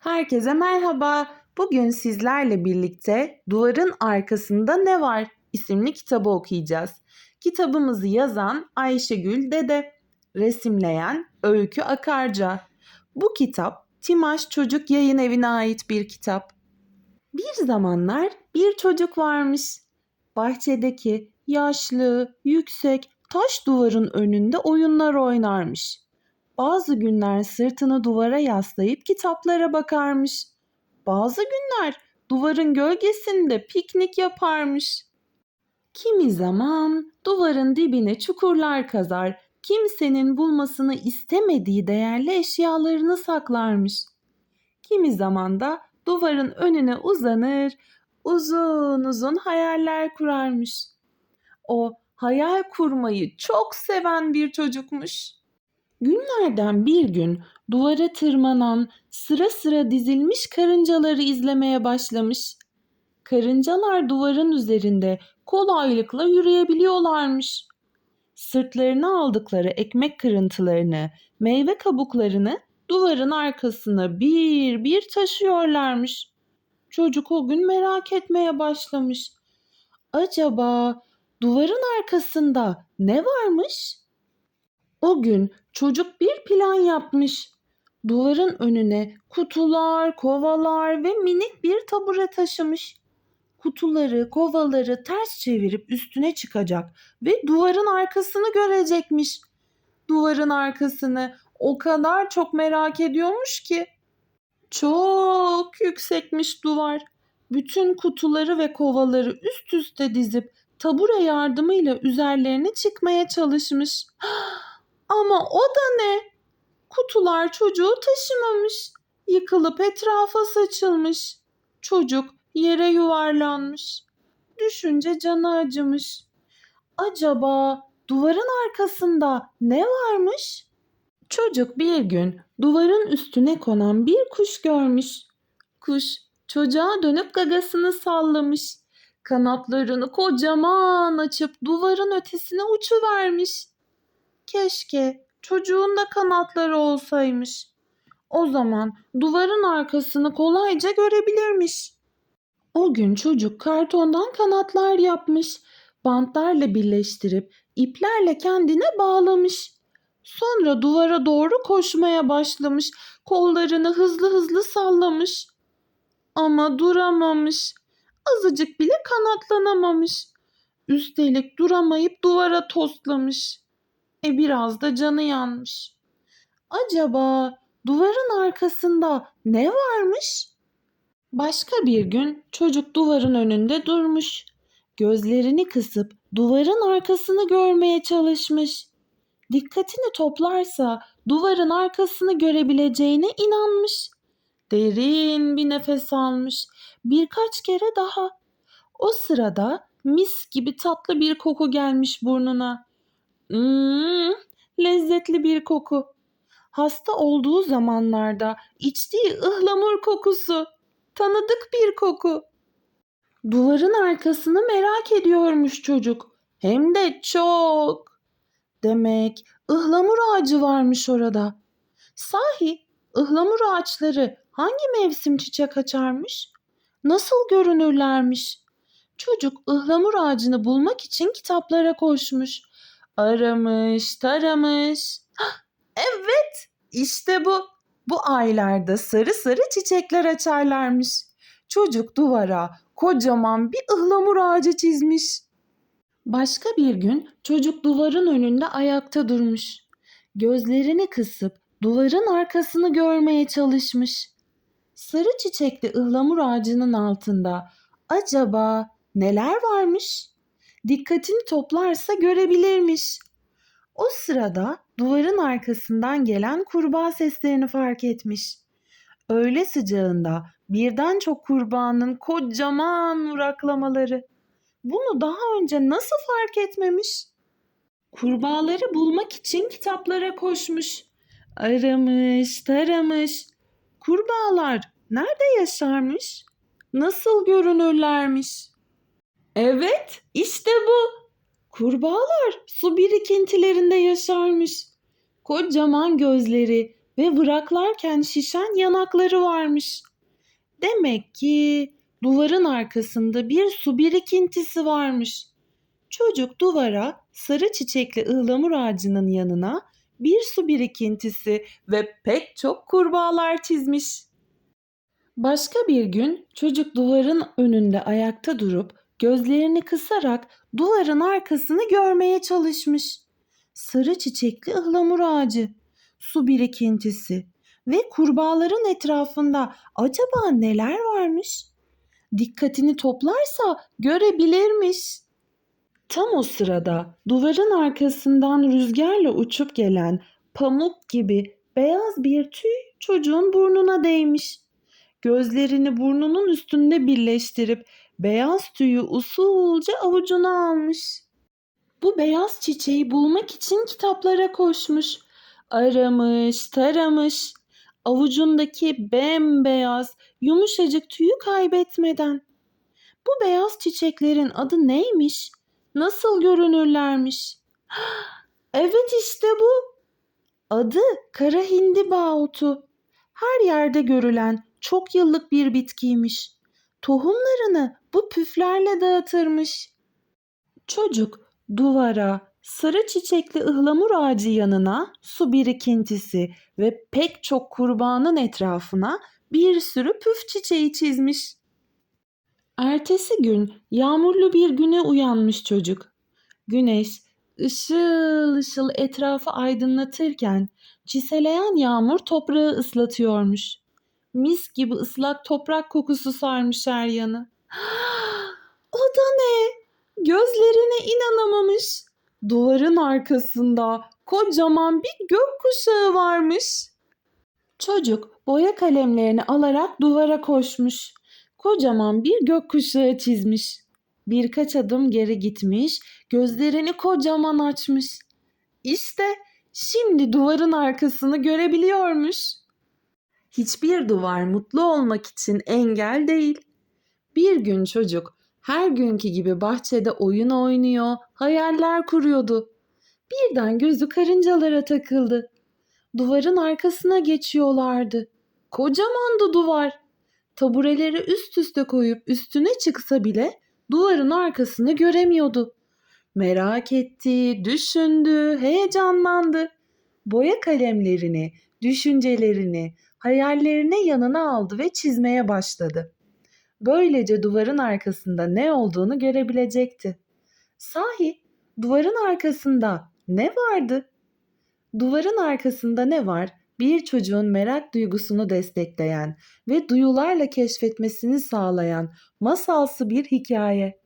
Herkese merhaba. Bugün sizlerle birlikte Duvarın Arkasında Ne Var isimli kitabı okuyacağız. Kitabımızı yazan Ayşegül Dede, resimleyen Öykü Akarca. Bu kitap Timaş Çocuk Yayın Evi'ne ait bir kitap. Bir zamanlar bir çocuk varmış. Bahçedeki yaşlı, yüksek taş duvarın önünde oyunlar oynarmış. Bazı günler sırtını duvara yaslayıp kitaplara bakarmış. Bazı günler duvarın gölgesinde piknik yaparmış. Kimi zaman duvarın dibine çukurlar kazar, kimsenin bulmasını istemediği değerli eşyalarını saklarmış. Kimi zaman da duvarın önüne uzanır, uzun uzun hayaller kurarmış. O hayal kurmayı çok seven bir çocukmuş. Günlerden bir gün duvara tırmanan sıra sıra dizilmiş karıncaları izlemeye başlamış. Karıncalar duvarın üzerinde kolaylıkla yürüyebiliyorlarmış. Sırtlarına aldıkları ekmek kırıntılarını, meyve kabuklarını duvarın arkasına bir bir taşıyorlarmış. Çocuk o gün merak etmeye başlamış. Acaba duvarın arkasında ne varmış? O gün çocuk bir plan yapmış. Duvarın önüne kutular, kovalar ve minik bir tabure taşımış. Kutuları, kovaları ters çevirip üstüne çıkacak ve duvarın arkasını görecekmiş. Duvarın arkasını o kadar çok merak ediyormuş ki. Çok yüksekmiş duvar. Bütün kutuları ve kovaları üst üste dizip tabure yardımıyla üzerlerine çıkmaya çalışmış. Ama o da ne? Kutular çocuğu taşımamış. Yıkılıp etrafa saçılmış. Çocuk yere yuvarlanmış. Düşünce canı acımış. Acaba duvarın arkasında ne varmış? Çocuk bir gün duvarın üstüne konan bir kuş görmüş. Kuş çocuğa dönüp gagasını sallamış. Kanatlarını kocaman açıp duvarın ötesine uçuvermiş. Keşke çocuğun da kanatları olsaymış. O zaman duvarın arkasını kolayca görebilirmiş. O gün çocuk kartondan kanatlar yapmış. Bantlarla birleştirip iplerle kendine bağlamış. Sonra duvara doğru koşmaya başlamış. Kollarını hızlı hızlı sallamış. Ama duramamış. Azıcık bile kanatlanamamış. Üstelik duramayıp duvara toslamış. E biraz da canı yanmış. Acaba duvarın arkasında ne varmış? Başka bir gün çocuk duvarın önünde durmuş. Gözlerini kısıp duvarın arkasını görmeye çalışmış. Dikkatini toplarsa duvarın arkasını görebileceğine inanmış. Derin bir nefes almış. Birkaç kere daha. O sırada mis gibi tatlı bir koku gelmiş burnuna. Hmm, lezzetli bir koku. Hasta olduğu zamanlarda içtiği ıhlamur kokusu. Tanıdık bir koku. Duvarın arkasını merak ediyormuş çocuk. Hem de çok. Demek ıhlamur ağacı varmış orada. Sahi ıhlamur ağaçları hangi mevsim çiçek açarmış? Nasıl görünürlermiş? Çocuk ıhlamur ağacını bulmak için kitaplara koşmuş. Aramış, taramış. Evet, işte bu. Bu aylarda sarı sarı çiçekler açarlarmış. Çocuk duvara kocaman bir ıhlamur ağacı çizmiş. Başka bir gün çocuk duvarın önünde ayakta durmuş. Gözlerini kısıp duvarın arkasını görmeye çalışmış. Sarı çiçekli ıhlamur ağacının altında acaba neler varmış? Dikkatini toplarsa görebilirmiş. O sırada duvarın arkasından gelen kurbağa seslerini fark etmiş. Öğle sıcağında birden çok kurbağanın kocaman uraklamaları. Bunu daha önce nasıl fark etmemiş? Kurbağaları bulmak için kitaplara koşmuş. Aramış, taramış. Kurbağalar nerede yaşarmış? Nasıl görünürlermiş? Evet, işte bu. Kurbağalar su birikintilerinde yaşarmış. Kocaman gözleri, ve vıraklarken şişen yanakları varmış. Demek ki duvarın arkasında bir su birikintisi varmış. Çocuk duvara sarı çiçekli ıhlamur ağacının yanına bir su birikintisi ve pek çok kurbağalar çizmiş. Başka bir gün çocuk duvarın önünde ayakta durup gözlerini kısarak duvarın arkasını görmeye çalışmış. Sarı çiçekli ıhlamur ağacı, su birikintisi ve kurbağaların etrafında acaba neler varmış? Dikkatini toplarsa görebilirmiş. Tam o sırada duvarın arkasından rüzgarla uçup gelen pamuk gibi beyaz bir tüy çocuğun burnuna değmiş. Gözlerini burnunun üstünde birleştirip beyaz tüyü usulca avucuna almış. Bu beyaz çiçeği bulmak için kitaplara koşmuş. Aramış, taramış. Avucundaki bembeyaz, yumuşacık tüyü kaybetmeden. Bu beyaz çiçeklerin adı neymiş? Nasıl görünürlermiş? Evet işte bu. Adı kara hindiba otu. Her yerde görülen çok yıllık bir bitkiymiş. Tohumlarını bu püflerle dağıtırmış. Çocuk duvara sarı çiçekli ıhlamur ağacı yanına su birikintisi ve pek çok kurbanın etrafına bir sürü püf çiçeği çizmiş. Ertesi gün yağmurlu bir güne uyanmış çocuk. Güneş ışıl ışıl etrafı aydınlatırken çiseleyen yağmur toprağı ıslatıyormuş. Mis gibi ıslak toprak kokusu sarmış her yanı. o da ne? Gözlerine inanamamış. Duvarın arkasında kocaman bir gökkuşağı varmış. Çocuk boya kalemlerini alarak duvara koşmuş. Kocaman bir gökkuşağı çizmiş. Birkaç adım geri gitmiş, gözlerini kocaman açmış. İşte şimdi duvarın arkasını görebiliyormuş. Hiçbir duvar mutlu olmak için engel değil. Bir gün çocuk her günkü gibi bahçede oyun oynuyor, hayaller kuruyordu. Birden gözü karıncalara takıldı. Duvarın arkasına geçiyorlardı. Kocamandı duvar. Tabureleri üst üste koyup üstüne çıksa bile duvarın arkasını göremiyordu. Merak etti, düşündü, heyecanlandı. Boya kalemlerini, düşüncelerini, hayallerini yanına aldı ve çizmeye başladı. Böylece duvarın arkasında ne olduğunu görebilecekti. Sahi duvarın arkasında ne vardı? Duvarın arkasında ne var? Bir çocuğun merak duygusunu destekleyen ve duyularla keşfetmesini sağlayan masalsı bir hikaye.